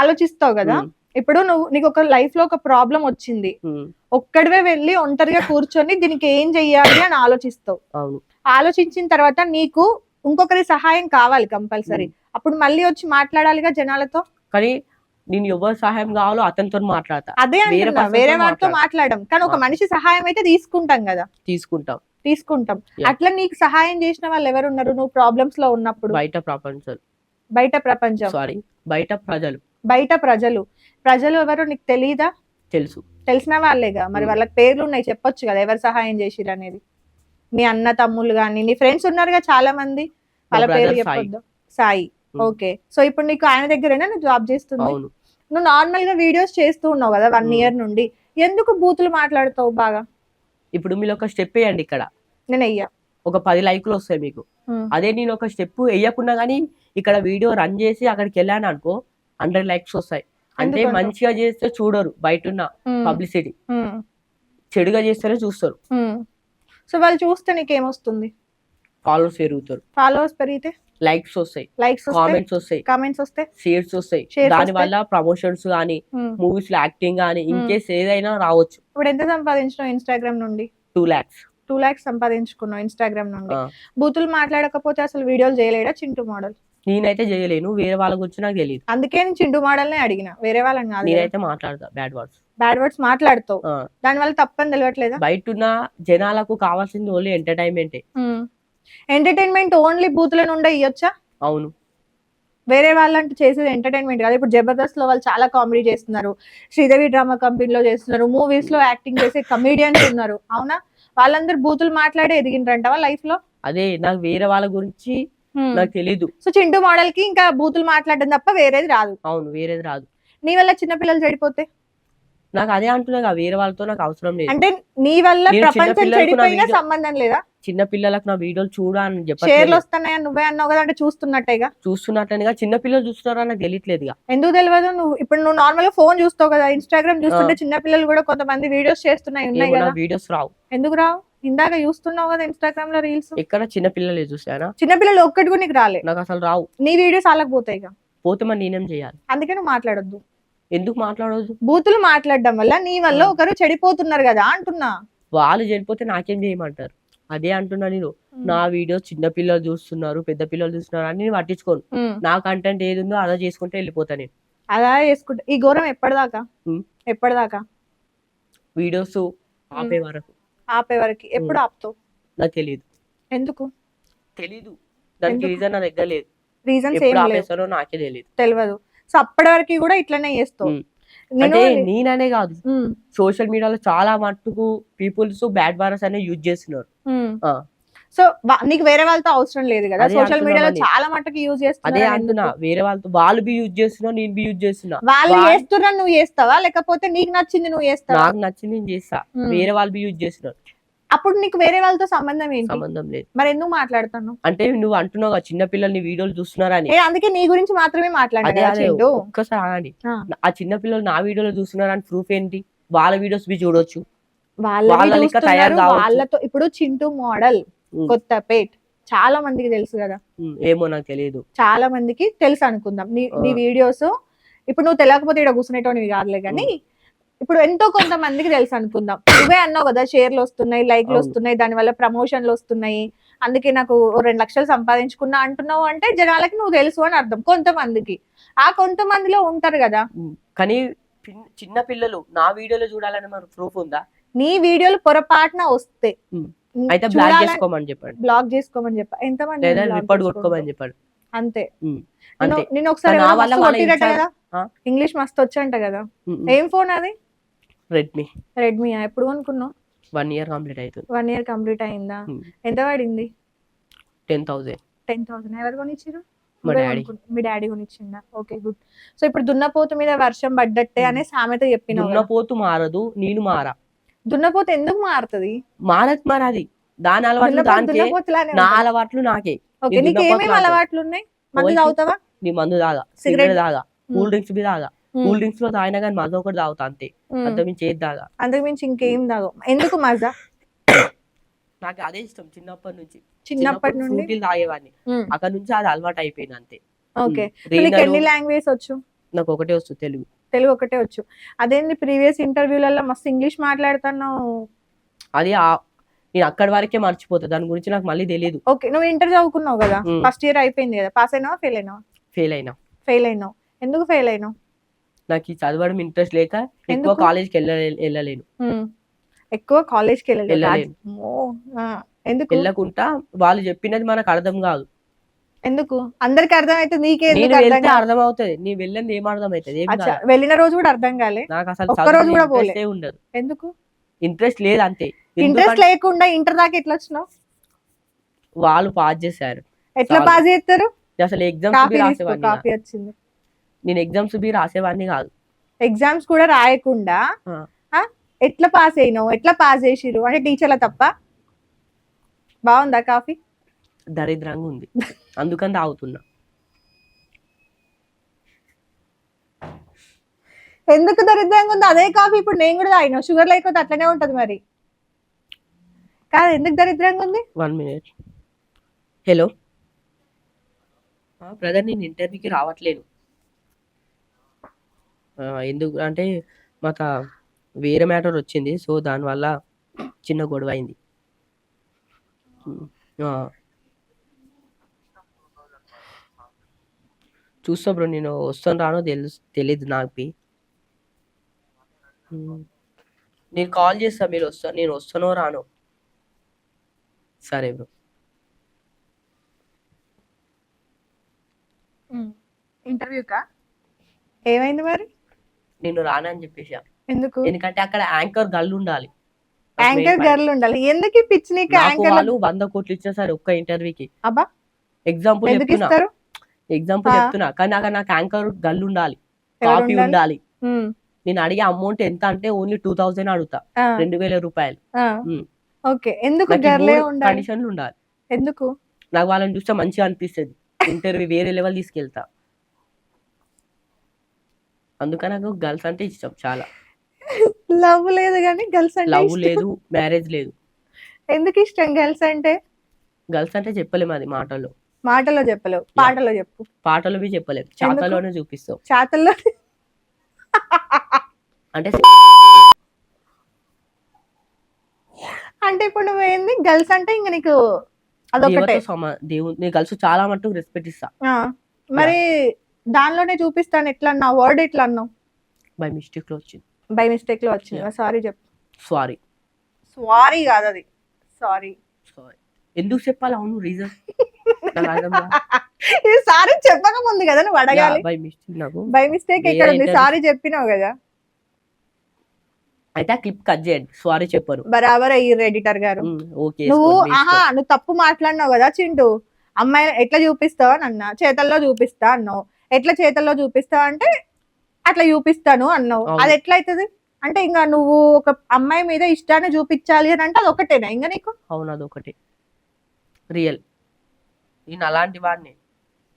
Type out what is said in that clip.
ఆలోచిస్తావు కదా? ఇప్పుడు నువ్వు నీకు ఒక లైఫ్లో ఒక ప్రాబ్లం వచ్చింది. ఒక్కడివే వెళ్ళి ఒంటరిగా కూర్చొని దీనికి ఏం చెయ్యాలి అని ఆలోచిస్తావు. ఆలోచించిన తర్వాత నీకు ఇంకొకరి సహాయం కావాలి కంపల్సరీ. అప్పుడు మళ్ళీ వచ్చి మాట్లాడాలిగా జనాలతో? కానీ నేను ఎవరు సహాయం కావాలో అతనితో మాట్లాడతా. అదే వేరే అంటున్నా వారితో మాట్లాడ- మాట్లాడడం కానీ ఒక. మనిషి సహాయం అయితే తీసుకుంటాం కదా? తీసుకుంటాం. తీసుకుంటాం. అట్లా నీకు సహాయం చేసిన వాళ్ళు ఎవరు ఉన్నారు నువ్వు ప్రాబ్లమ్స్లో ఉన్నప్పుడు? బయట ప్రపంచం. బయట ప్రపంచం. సారీ బయట ప్రజలు. బయట ప్రజలు. ప్రజలు ఎవరు నీకు తెలీదా? తెలుసు. తెలిసిన వాళ్ళేగా. మరి. వాళ్ళకి పేర్లు ఉన్నాయి చెప్పొచ్చు కదా ఎవరు సహాయం చేసిరు అనేది. మీ అన్న తమ్ముళ్ళు కానీ నీ ఫ్రెండ్స్ ఉన్నారుగా చాలా మంది వాళ్ళ పేర్లు. చెప్పొద్దు. సాయి. ఓకే. సో ఇప్పుడు నీకు ఆయన దగ్గరేనా? నువ్వు జాబ్ చేస్తుంది అవును. నువ్వు నార్మల్గా వీడియోస్ చేస్తూ ఉన్నావు కదా వన్. ఇయర్ నుండి. ఎందుకు బూతులు మాట్లాడుతావు బాగా? ఇప్పుడు మీరు ఒక స్టెప్ వేయండి ఇక్కడ. నేను అయ్యా ఒక పది లైకులు వస్తాయి మీకు. అదే నేను ఒక స్టెప్ వేయకున్నా కానీ ఇక్కడ వీడియో రన్ చేసి అక్కడికి వెళ్ళాను అనుకో హండ్రెడ్ లైక్స్ వస్తాయి. అంటే? మంచిగా చేస్తే చూడరు బయట ఉన్న. పబ్లిసిటీ. చెడుగా చేస్తేనే చూస్తారు. సో వాళ్ళు చూస్తే నీకేమొస్తుంది? ఫాలోవర్స్ పెరుగుతారు. ఫాలోవర్స్ పెరిగితే? లైక్స్ వస్తాయి. లైక్స్ కామెంట్స్ వస్తాయి. కామెంట్స్ వస్తే? షేర్స్ వస్తాయి. దాని వల్ల ప్రమోషన్స్ కానీ. మూవీస్లో యాక్టింగ్ కానీ. కేస్ ఏదైనా రావచ్చు. ఇప్పుడు ఎంత సంపాదించినావు ఇన్స్టాగ్రామ్ నుండి? టూ లాక్స్ టూ లాక్స్ సంపాదించుకున్నావు ఇన్స్టాగ్రామ్ నుండి. బూతులు మాట్లాడకపోతే అసలు వీడియోలు చేయలేడా చింటూ మోడల్? నేనైతే చేయలేను వేరే వాళ్ళ గురించి నాకు తెలియదు అందుకే నేను చింటూ మోడల్ నే అడిగిన. వేరే వాళ్ళని కాదు నేనైతే మాట్లాడతా బ్యాడ్ వర్డ్స్ బ్యాడ్ వర్డ్స్ మాట్లాడుతావు. దాని వల్ల తప్పని తెలియట్లేదా బయట ఉన్న జనాలకు కావాల్సింది ఓన్లీ ఎంటర్టైన్మెంటే ఎంటర్టైన్మెంట్ ఓన్లీ బూతుల నుండే ఇవ్వచ్చా అవును. వేరే వాళ్ళంటే చేసేది ఎంటర్టైన్మెంట్ కాదు. ఇప్పుడు జబర్దస్త్లో వాళ్ళు చాలా కామెడీ చేస్తున్నారు. శ్రీదేవి డ్రామా కంపెనీలో చేస్తున్నారు. మూవీస్లో యాక్టింగ్ చేసే కమీడియన్స్ ఉన్నారు. అవునా? వాళ్ళందరూ బూతులు మాట్లాడే ఎదిగింటారంటవా లైఫ్లో? అదే నాకు వేరే వాళ్ళ గురించి నాకు తెలీదు. సో చింటూ మోడల్కి ఇంకా బూతులు మాట్లాడడం తప్ప వేరేది రాదు. అవును వేరేది రాదు. నీ వల్ల చిన్నపిల్లలు చెడిపోతే? నాకు అదే అంటున్నా వేరే వాళ్ళతో నాకు అవసరం లేదు. అంటే నీ వల్ల ప్రపంచం చెడిపోయినా సంబంధం లేదా? చిన్న పిల్లలకు నా వీడియోలు చూడని షేర్లు చెప్పట్లేదు వస్తున్నాయా నువ్వే అన్నావు కదా అంటే చూస్తున్నట్టేగా చూస్తున్నట్లనిగా చిన్న పిల్లలు చూస్తున్నారా నాకు తెలియట్లేదుగా ఎందుకు తెలియదు నువ్వు ఇప్పుడు నువ్వు నార్మల్గా ఫోన్ చూస్తావు కదా ఇన్స్టాగ్రామ్ చూస్తుంటే చిన్న పిల్లలు కూడా కొంతమంది వీడియోస్ చేస్తున్నాయి ఉన్నాయి కదా. వీడియోస్ రావు. ఎందుకు రావు? ఇందాక చూస్తున్నావు కదా ఇన్స్టాగ్రామ్లో రీల్స్ ఎక్కడ? చిన్న పిల్లలు చూసానా చిన్న పిల్లలు ఒక్కటి కూడా నీకు రాలే. నాకు అసలు రావు. నీ వీడియోస్ వాళ్ళకి పోతాయి ఇక. పోతే మరి నేనేం చేయాలి? అందుకే నువ్వు మాట్లాడొద్దు. ఎందుకు మాట్లాడవద్దు బూతులు మాట్లాడడం వల్ల నీ వల్ల. ఒకరు చెడిపోతున్నారు కదా అంటున్నా. వాళ్ళు చనిపోతే నాకేం చేయమంటారు? అదే అంటున్నా నేను. నా వీడియోస్ చిన్న పిల్లలు చూస్తున్నారు పెద్ద పిల్లలు చూస్తున్నారు అని నేను పట్టించుకోను. నా కంటెంట్ ఏది ఉందో అలా చేసుకుంటే వెళ్ళిపోతా నేను. అలా చేసుకుంటా ఈ ఘోరం ఎప్పటిదాకా. ఎప్పటిదాకా? వీడియోస్ ఆపే వరకు. ఆపే వరకు ఎప్పుడు ఆపుతావు? నాకు తెలియదు ఎందుకు? తెలీదు. దానికి ఎందుకు? రీజన్ నా దగ్గర లేదు. రీజన్స్ ఏం ఎప్పుడు లేవు. ఆపేస్తారో నాకే తెలియదు తెలియదు సో అప్పటి వరకు కూడా ఇట్లనే చేస్తావు. ఉమ్. నేను అంటే నేననే కాదు. ఉమ్, సోషల్ మీడియాలో చాలా మట్టుకు పీపుల్స్ బ్యాడ్ వారస్ అనే యూజ్ చేస్తున్నారు. ఉమ్. ఆ. సో నీకు వేరే వాళ్ళతో అవసరం లేదు కదా. సోషల్ మీడియాలో. చాలా మట్టుకు యూజ్ అదే అంటున్నా. వేరే వాళ్ళతో వాళ్ళు బి యూజ్ చేస్తున్నా నేను బి యూజ్ చేస్తున్నా. వాళ్ళు చేస్తున్నా నువ్వు చేస్తావా? లేకపోతే నీకు నచ్చింది నువ్వు చేస్తావా? నాకు నచ్చింది నేను చేస్తా. వేరే వాళ్ళు బి యూజ్ చేస్తున్నారు. అప్పుడు నీకు వేరే వాళ్ళతో సంబంధం ఏంటి? సంబంధం లేదు. మరి ఎందుకు మాట్లాడుతాను అంటే నువ్వు అంటున్నావు చిన్న పిల్లల్ని వీడియోలు చూస్తున్నారని అందుకే నీ గురించి మాత్రమే మాట్లాడినా. ఒక్కసారి ఆ. చిన్న పిల్లలు నా వీడియోలో చూస్తున్నారని ప్రూఫ్ ఏంటి? వాళ్ళ వీడియోస్ బి చూడొచ్చు. వాళ్ళతో ఇప్పుడు చింటూ మోడల్. ఉమ్. కొత్త పేట్. చాలా మందికి తెలుసు కదా. ఏమో నాకు తెలియదు చాలా మందికి తెలుసు అనుకుందాం. నీ. వీడియోస్. ఇప్పుడు నువ్వు తెలియకపోతే ఇక్కడ కూర్చునేటోనివి కాదులే కానీ ఇప్పుడు ఎంతో కొంతమందికి తెలుసు అనుకుందాం. నువ్వే అన్నావు కదా షేర్లు వస్తున్నాయి లైక్లు. వస్తున్నాయి దాని వల్ల ప్రమోషన్లు వస్తున్నాయి. అందుకే నాకు రెండు లక్షలు సంపాదించుకున్నా అంటున్నావు అంటే జనాలకి నువ్వు తెలుసు అని అర్థం. కొంతమందికి. ఆ కొంతమందిలో ఉంటారు కదా. కానీ చిన్న పిల్లలు నా వీడియోలో చూడాలని మరి ప్రూఫ్ ఉందా? నీ వీడియోలు పొరపాటున వస్తే. అయితే బ్లాక్ చేసుకోమని చెప్పండి. బ్లాక్ చేసుకోమని చెప్ప. ఎంతమంది లేదా block రిపోర్ట్? కొట్టుకోమని చెప్పండి. అంతే. నేను ఒకసారి? ఇంగ్లీష్ మస్తు వచ్చంట కదా? ఏం ఫోన్ అది? రెడ్మీ రెడ్మీ ఎప్పుడు కొనుక్కున్నావు? వన్ ఇయర్ కంప్లీట్ అవుతుంది వన్ ఇయర్ కంప్లీట్ అయిందా. ఎంత పడింది? టెన్ థౌసండ్ టెన్ థౌసండ్ ఎవరు కొనిచ్చిరు మా డాడీ. కొనుక్కున్నావు. మీ డాడీ కొనిచ్చిందా ఓకే గుడ్ సో ఇప్పుడు దున్నపోతు మీద వర్షం పడ్డట్టే అనే సామెత చెప్పినావు కదా. దున్నపోతు మారదు నేను మారా. దున్నపోతు ఎందుకు మారుతుంది? మారదు మరి అది. దాని అలవాట్లు దానికే. నా. అలవాట్లు నాకే. అలవాట్లు ఉన్నాయి మందు తాగుతావా? నీ మందు తాగా. సిగరెట్? తాగా. కూల్ డ్రింక్స్ బి తాగా. కూల్ డ్రింక్స్లో తాగినా కానీ మజా ఒకటి తాగుతా అంతే. ఉమ్. అంత మించి ఏది తాగా. అంతకు మించి ఇంకేం తాగవు ఎందుకు మజా? నాకు అదే ఇష్టం చిన్నప్పటి నుంచి. చిన్నప్పటి నుండి? తాగేవాడిని. అక్కడ నుంచి అది అలవాటు అయిపోయింది అంతే. ఓకే. ఎన్ని లాంగ్వేజ్ వచ్చు? నాకు ఒకటే వస్తుంది తెలుగు. తెలుగు ఒకటే వచ్చు. అదేంది ప్రీవియస్ ఇంటర్వ్యూలలో మస్తు ఇంగ్లీష్ మాట్లాడుతున్నావు? అది నేను అక్కడి వరకే మర్చిపోతా. దాని గురించి నాకు మళ్ళీ తెలియదు ఓకే నువ్వు ఇంటర్ చదువుకున్నావు కదా. ఫస్ట్ ఇయర్ అయిపోయింది కదా? పాస్ అయినావా ఫెయిల్ అయినావా? ఫెయిల్ అయినా. ఫెయిల్ అయినావు. ఎందుకు ఫెయిల్ అయినావు? నాకు ఈ చదవడం ఇంట్రెస్ట్ లేక ఎక్కువ? కాలేజ్కి వెళ్ళ వెళ్ళలేను. ఎక్కువ కాలేజ్కి వెళ్ళలేదు. ఎందుకు? వెళ్ళకుండా వాళ్ళు చెప్పినది మనకు అర్థం కాదు. ఎందుకు? అందరికి అర్థమైతే నీకే అర్థం అవుతుంది నీ వెళ్ళింది ఏం అర్థం అవుతుంది. వెళ్ళిన రోజు కూడా అర్థం కాలే. నాకు అసలు రోజు కూడా ఉండదు. ఎందుకు? ఇంట్రెస్ట్ లేదు అంతే. ఇంట్రెస్ట్ లేకుండా ఇంటర్ దాకా ఎట్లా వచ్చినావు? వాళ్ళు పాస్ చేశారు. ఎట్లా. పాస్ చేస్తారు? అసలు ఎగ్జామ్స్ కాఫీ రాసేవాడిని వచ్చింది. నేను ఎగ్జామ్స్ బి రాసేవాడిని కాదు. ఎగ్జామ్స్ కూడా రాయకుండా ఎట్లా పాస్ అయినావు? ఎట్లా పాస్ చేసిరు అంటే టీచర్ల తప్ప? బాగుందా కాఫీ? దరిద్రంగా ఉంది. అందుకని తాగుతున్నా. ఎందుకు దరిద్రంగా ఉంది? అదే కాఫీ ఇప్పుడు నేను కూడా తాగినా. షుగర్ లేకపోతే అట్లనే ఉంటది మరి. కాదు ఎందుకు దరిద్రంగా ఉంది? One minute. హలో. బ్రదర్ నేను ఇంటర్వ్యూకి రావట్లేను ఆ, ఎందుకు? అంటే మాకు వేరే మ్యాటర్ వచ్చింది. సో దానివల్ల చిన్న గొడవ అయింది ఉమ్, ఆ. చూస్తా బ్రో నేను వస్తాను రానో తెలుసు తెలీదు నాకు. నేను కాల్ చేస్తా మీరు వస్తా నేను వస్తానో రానో. సరే బ్రో. ఇంటర్వ్యూకా ఏమైంది మరి? నేను రానని చెప్పేసా ఎందుకు? ఎందుకంటే అక్కడ యాంకర్ గర్ల్ ఉండాలి. యాంకర్. గర్ల్ ఉండాలి. ఎందుకు పిచ్చి నీకు యాంకర్ వాళ్ళు వంద కోట్లు ఇచ్చినా సరే ఒక్క ఇంటర్వ్యూకి అబ్బా. ఎగ్జాంపుల్ ఎందుకు ఇస్తారు? ఎగ్జాంపుల్. చెప్తున్నా. కానీ నాకు నాకు యాంకర్ గర్ల్ ఉండాలి. కాఫీ ఉండాలి? నేను అడిగే అమౌంట్ ఎంత అంటే ఓన్లీ టూ థౌసండ్ అడుగుతా. రెండు వేల రూపాయలు. ఓకే. ఎందుకు కండిషన్లు ఉండాలి? ఎందుకు? నాకు వాళ్ళని చూస్తే మంచిగా అనిపిస్తుంది. ఇంటర్వ్యూ వేరే లెవెల్ తీసుకెళ్తా. అందుకని నాకు గర్ల్స్ అంటే ఇష్టం చాలా. లవ్ లేదు కానీ గర్ల్స్ అంటే లవ్. లేదు మ్యారేజ్ లేదు. ఎందుకు ఇష్టం గర్ల్స్ అంటే? గర్ల్స్ అంటే చెప్పలేము అది మాటల్లో. మాటలో చెప్పలేవు పాటలో చెప్పు. పాటలు బి చెప్పలేము చాతలోనే చూపిస్తాం చాతల్లో అంటే అంటే ఇప్పుడు నువ్వు ఏంది? గర్ల్స్ అంటే ఇంకా నీకు అదొకటే దేవుడు నేను కలిసి చాలా మటుకు రెస్పెక్ట్ ఇస్తా. మరి దానిలోనే చూపిస్తాను ఎట్లా అన్నావు వర్డ్ ఎట్లా అన్నావు బై మిస్టేక్లో వచ్చింది. బై మిస్టేక్లో వచ్చింది? సారీ చెప్పు. సారీ సారీ కాదు అది సారీ సారీ ఎందుకు చెప్పాలి? అవును రీజన్ సారీ చెప్పక ముందు కదా నువ్వు అడగాలి. బై మిస్టేక్ నాకు. బై మిస్టేక్ ఎక్కడ ఉంది? సారీ చెప్పినావు కదా. అయితే ఆ క్లిప్ కట్ చేయండి. సారీ చెప్పరు. బరాబర్ అయ్యి ఎడిటర్ గారు. ఓకే నువ్వు ఆహా నువ్వు తప్పు మాట్లాడినావు కదా చింటూ. అమ్మాయి ఎట్లా చూపిస్తావు అని అన్నా. చేతల్లో చూపిస్తా అన్నావు. ఎట్లా చేతల్లో చూపిస్తావు అంటే అట్లా చూపిస్తాను అన్నావు. అది ఎట్లా అవుతుంది అంటే ఇంకా నువ్వు ఒక అమ్మాయి మీద ఇష్టాన్ని చూపించాలి అని అంటే అది ఒకటేనా ఇంకా నీకు? అవును అదొకటి. రియల్. నేను అలాంటి వాడిని